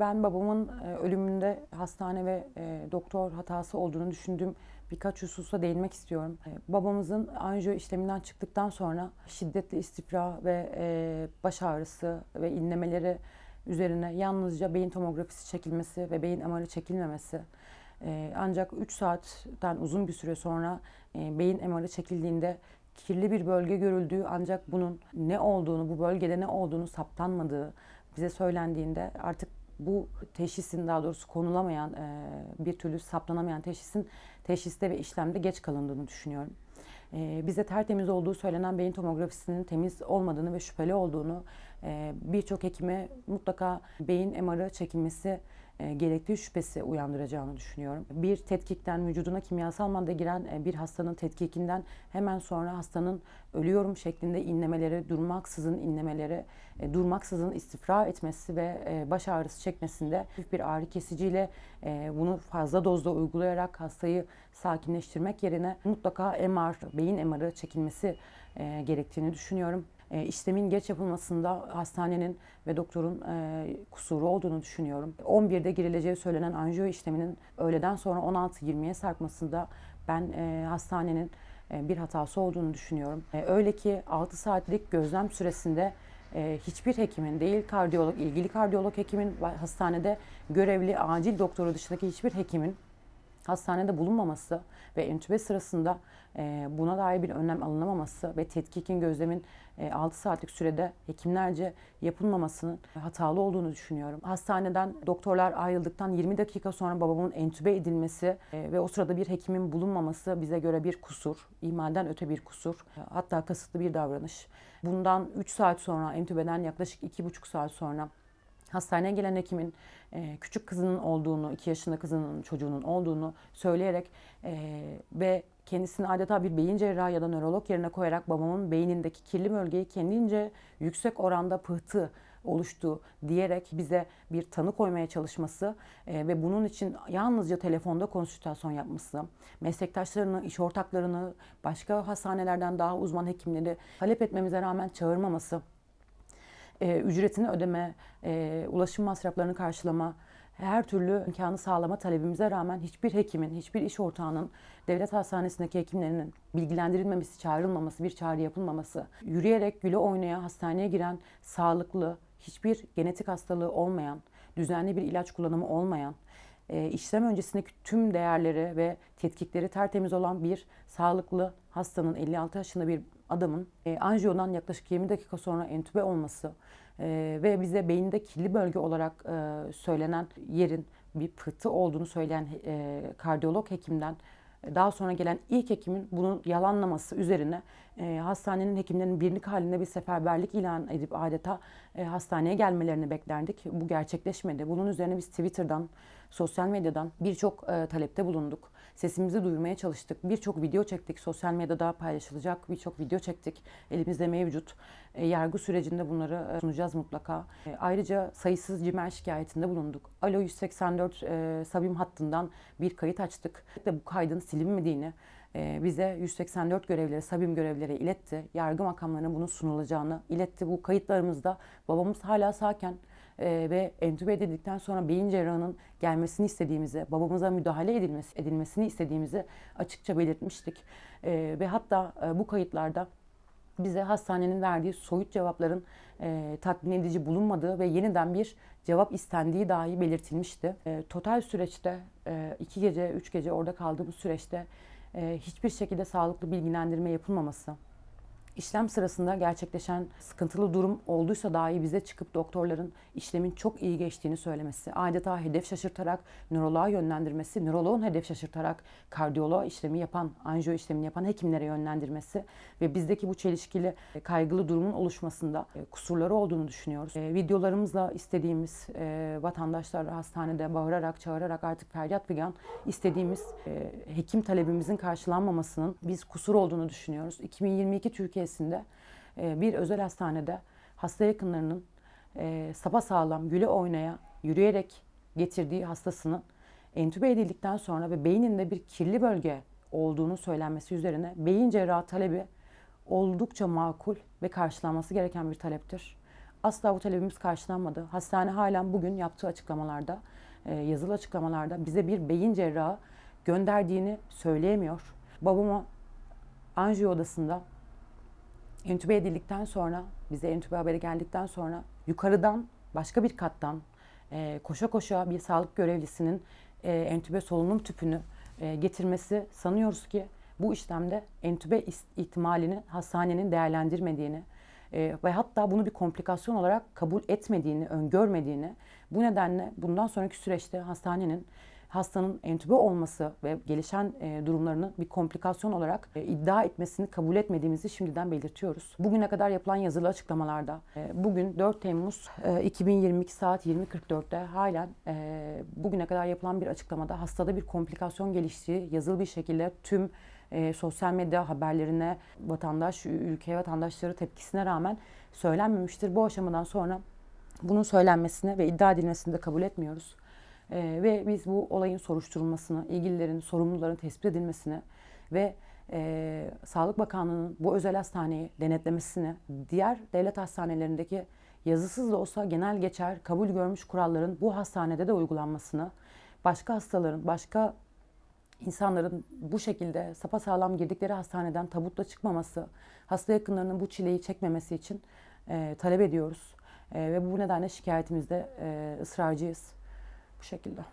Ben babamın e, ölümünde hastane ve e, doktor hatası olduğunu düşündüğüm birkaç hususa değinmek istiyorum. E, Babamızın anjiyo işleminden çıktıktan sonra şiddetli istifra ve baş ağrısı ve inlemeleri üzerine yalnızca beyin tomografisi çekilmesi ve beyin MR'ı çekilmemesi ancak 3 saatten uzun bir süre sonra beyin MR'ı çekildiğinde kirli bir bölge görüldüğü ancak bunun ne olduğunu, bu bölgede ne olduğunu saptanmadığı bize söylendiğinde artık bu teşhisin daha doğrusu konulamayan, e, bir türlü saptanamayan teşhisin teşhiste ve işlemde geç kalındığını düşünüyorum. E, bize tertemiz olduğu söylenen beyin tomografisinin temiz olmadığını ve şüpheli olduğunu e, birçok hekime mutlaka beyin MR'ı çekilmesi gerektiği şüphesi uyandıracağını düşünüyorum. Bir tetkikten vücuduna kimyasal madde giren e, bir hastanın tetkikinden hemen sonra hastanın ölüyorum şeklinde inlemeleri, durmaksızın inlemeleri, e, durmaksızın istifra etmesi ve e, baş ağrısı çekmesinde bir ağrı kesiciyle e, bunu fazla dozda uygulayarak hastayı sakinleştirmek yerine mutlaka MR, beyin MR'ı çekilmesi e, gerektiğini düşünüyorum. E, işlemin geç yapılmasında hastanenin ve doktorun e, kusuru olduğunu düşünüyorum. 11'de girileceği söylenen anjiyo işleminin öğleden sonra 16-20'ye sarkmasında ben e, hastanenin e, bir hatası olduğunu düşünüyorum. E, öyle ki 6 saatlik gözlem süresinde e, hiçbir hekimin değil kardiyolog, ilgili kardiyolog hekimin hastanede görevli acil doktoru dışındaki hiçbir hekimin hastanede bulunmaması ve entübe sırasında e, buna dair bir önlem alınamaması ve tetkikin gözlemin e, 6 saatlik sürede hekimlerce yapılmamasının hatalı olduğunu düşünüyorum. Hastaneden doktorlar ayrıldıktan 20 dakika sonra babamın entübe edilmesi e, ve o sırada bir hekimin bulunmaması bize göre bir kusur, ihmalden öte bir kusur, e, hatta kasıtlı bir davranış. Bundan 3 saat sonra entübeden yaklaşık 2,5 saat sonra hastaneye gelen hekimin e, küçük kızının olduğunu, 2 yaşında kızının çocuğunun olduğunu söyleyerek e, ve kendisini adeta bir beyin cerrahı ya da nörolog yerine koyarak babamın beynindeki kirli bölgeyi kendince yüksek oranda pıhtı oluştu diyerek bize bir tanı koymaya çalışması e, ve bunun için yalnızca telefonda konsültasyon yapması, meslektaşlarını, iş ortaklarını, başka hastanelerden daha uzman hekimleri talep etmemize rağmen çağırmaması e, ücretini ödeme, e, ulaşım masraflarını karşılama, her türlü imkanı sağlama talebimize rağmen hiçbir hekimin, hiçbir iş ortağının devlet hastanesindeki hekimlerinin bilgilendirilmemesi, çağrılmaması, bir çağrı yapılmaması, yürüyerek güle oynaya hastaneye giren sağlıklı, hiçbir genetik hastalığı olmayan, düzenli bir ilaç kullanımı olmayan, işlem öncesindeki tüm değerleri ve tetkikleri tertemiz olan bir sağlıklı hastanın 56 yaşında bir adamın e, anjiyodan yaklaşık 20 dakika sonra entübe olması e, ve bize beyinde kirli bölge olarak e, söylenen yerin bir pıhtı olduğunu söyleyen e, kardiyolog hekimden daha sonra gelen ilk hekimin bunu yalanlaması üzerine e, hastanenin hekimlerinin birlik halinde bir seferberlik ilan edip adeta e, hastaneye gelmelerini beklerdik. Bu gerçekleşmedi. Bunun üzerine biz Twitter'dan, sosyal medyadan birçok e, talepte bulunduk. Sesimizi duyurmaya çalıştık. Birçok video çektik. Sosyal medyada paylaşılacak birçok video çektik. Elimizde mevcut. E, yargı sürecinde bunları e, sunacağız mutlaka. E, ayrıca sayısız cimer şikayetinde bulunduk. Alo 184 e, Sabim hattından bir kayıt açtık. Ve bu kaydın silinmediğini, e, bize 184 görevleri, Sabim görevleri iletti. Yargı makamlarına bunun sunulacağını iletti. Bu kayıtlarımızda babamız hala sağken e, ve entübe edildikten sonra beyin cerrahının gelmesini istediğimizi, babamıza müdahale edilmesi, edilmesini istediğimizi açıkça belirtmiştik. E, ve hatta e, bu kayıtlarda bize hastanenin verdiği soyut cevapların e, tatmin edici bulunmadığı ve yeniden bir cevap istendiği dahi belirtilmişti. E, total süreçte e, iki gece, üç gece orada kaldığımız süreçte e, hiçbir şekilde sağlıklı bilgilendirme yapılmaması, işlem sırasında gerçekleşen sıkıntılı durum olduysa dahi bize çıkıp doktorların işlemin çok iyi geçtiğini söylemesi, adeta hedef şaşırtarak nöroloğa yönlendirmesi, nöroloğun hedef şaşırtarak kardiyoloğa işlemi yapan, anjiyo işlemini yapan hekimlere yönlendirmesi ve bizdeki bu çelişkili e, kaygılı durumun oluşmasında e, kusurları olduğunu düşünüyoruz. E, videolarımızla istediğimiz vatandaşlar hastanede bağırarak, çağırarak artık feryat figan istediğimiz hekim talebimizin karşılanmamasının biz kusur olduğunu düşünüyoruz. 2022 Türkiye'sinde e, bir özel hastanede hasta yakınlarının e, sağlam güle oynaya, yürüyerek getirdiği hastasının entübe edildikten sonra ve beyninde bir kirli bölge olduğunu söylenmesi üzerine beyin cerrahı talebi oldukça makul ve karşılanması gereken bir taleptir. Asla bu talebimiz karşılanmadı. Hastane halen bugün yaptığı açıklamalarda, e, yazılı açıklamalarda bize bir beyin cerrahı gönderdiğini söyleyemiyor. Babama anjiyo odasında entübe edildikten sonra, bize entübe haberi geldikten sonra yukarıdan başka bir kattan e, koşa koşa bir sağlık görevlisinin e, entübe solunum tüpünü e, getirmesi sanıyoruz ki bu işlemde entübe ihtimalini hastanenin değerlendirmediğini e, ve hatta bunu bir komplikasyon olarak kabul etmediğini, öngörmediğini bu nedenle bundan sonraki süreçte hastanenin hastanın entübe olması ve gelişen e, durumlarını bir komplikasyon olarak e, iddia etmesini kabul etmediğimizi şimdiden belirtiyoruz. Bugüne kadar yapılan yazılı açıklamalarda e, bugün 4 Temmuz e, 2022 saat 20.44'te halen e, bugüne kadar yapılan bir açıklamada hastada bir komplikasyon geliştiği yazılı bir şekilde tüm e, sosyal medya haberlerine vatandaş, ülke vatandaşları tepkisine rağmen söylenmemiştir. Bu aşamadan sonra bunun söylenmesini ve iddia edilmesini de kabul etmiyoruz. Ee, ve biz bu olayın soruşturulmasını, ilgililerin, sorumluların tespit edilmesini ve e, Sağlık Bakanlığı'nın bu özel hastaneyi denetlemesini, diğer devlet hastanelerindeki yazısız da olsa genel geçer kabul görmüş kuralların bu hastanede de uygulanmasını, başka hastaların, başka insanların bu şekilde sapasağlam girdikleri hastaneden tabutla çıkmaması, hasta yakınlarının bu çileyi çekmemesi için e, talep ediyoruz. E, ve bu nedenle şikayetimizde e, ısrarcıyız. Bu şekilde.